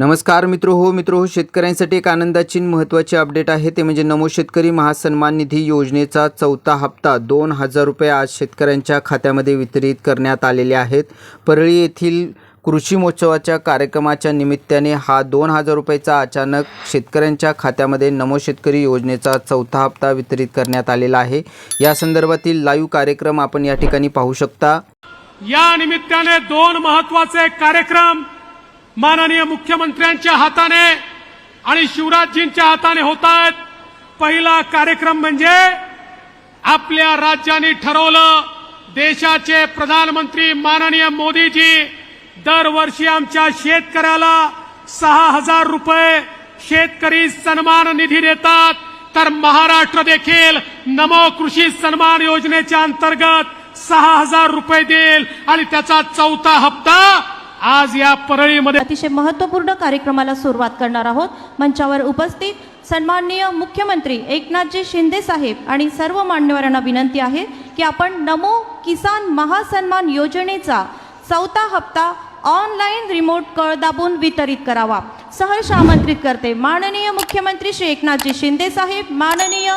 नमस्कार मित्र हो मित्र हो शेतकऱ्यांसाठी एक आनंदाची महत्त्वाची अपडेट आहे. ते म्हणजे नमो शेतकरी महासन्मान निधी योजनेचा चौथा हप्ता दोन हजार रुपये आज शेतकऱ्यांच्या खात्यामध्ये वितरित करण्यात आलेले आहेत. परळी येथील कृषी महोत्सवाच्या कार्यक्रमाच्या निमित्ताने हा दोन हजार रुपयेचा अचानक शेतकऱ्यांच्या खात्यामध्ये नमो शेतकरी योजनेचा चौथा हप्ता वितरित करण्यात आलेला आहे. या संदर्भातील लाईव्ह कार्यक्रम आपण या ठिकाणी पाहू शकता. या निमित्ताने दोन महत्त्वाचे कार्यक्रम माननीय मुख्यमंत्र्यांच्या हाताने आणि शिवराजजींच्या हाताने होत आहेत पहिला कार्यक्रम म्हणजे आपल्या राज्याने ठरवलं देशाचे प्रधानमंत्री माननीय मोदीजी दरवर्षी आमच्या शेतकऱ्याला सहा हजार रुपये शेतकरी सन्मान निधी देतात. तर महाराष्ट्र देखील नमो कृषी सन्मान योजनेच्या अंतर्गत सहा हजार रुपये देईल. आणि त्याचा चौथा हप्ता आज या परळीमध्ये अतिशय महत्त्वपूर्ण कार्यक्रमाला सुरुवात करणार आहोत. मंचावर उपस्थित सन्माननीय मुख्यमंत्री एकनाथजी शिंदे साहेब आणि सर्व मान्यवरांना विनंती आहे की आपण नमो किसान महासन्मान योजनेचा चौथा हप्ता ऑनलाईन रिमोट कळ दाबून वितरित करावा. सहर्ष आमंत्रित करते माननीय मुख्यमंत्री श्री एकनाथजी शिंदे साहेब माननीय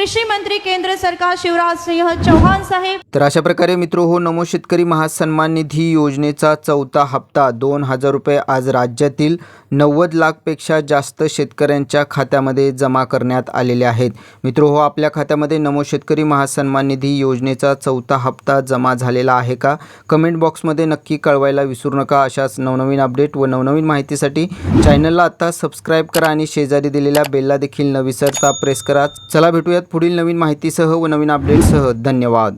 कृषी मंत्री केंद्र सरकार शिवराज सिंह चौहान साहेब। तर अशा प्रकारे मित्र हो नमो शेतकरी महासन्मान निधी योजनेचा चौथा हप्ता दोन हजार रुपये आज राज्यातील नव्वद लाखपेक्षा जास्त शेतकऱ्यांच्या खात्यामध्ये जमा करण्यात आलेले आहेत. मित्र हो आपल्या खात्यामध्ये नमो शेतकरी महासन्मान निधी योजनेचा चौथा हप्ता जमा झालेला आहे का? कमेंट बॉक्समध्ये नक्की कळवायला विसरू नका. अशाच नवनवीन अपडेट व नवनवीन माहितीसाठी चॅनलला आत्ता सबस्क्राईब करा आणि शेजारी दिलेल्या बेलला देखील न विसरता प्रेस करा. चला भेटूयात पुढील नवीन माहितीसह व नवीन अपडेटसह धन्यवाद.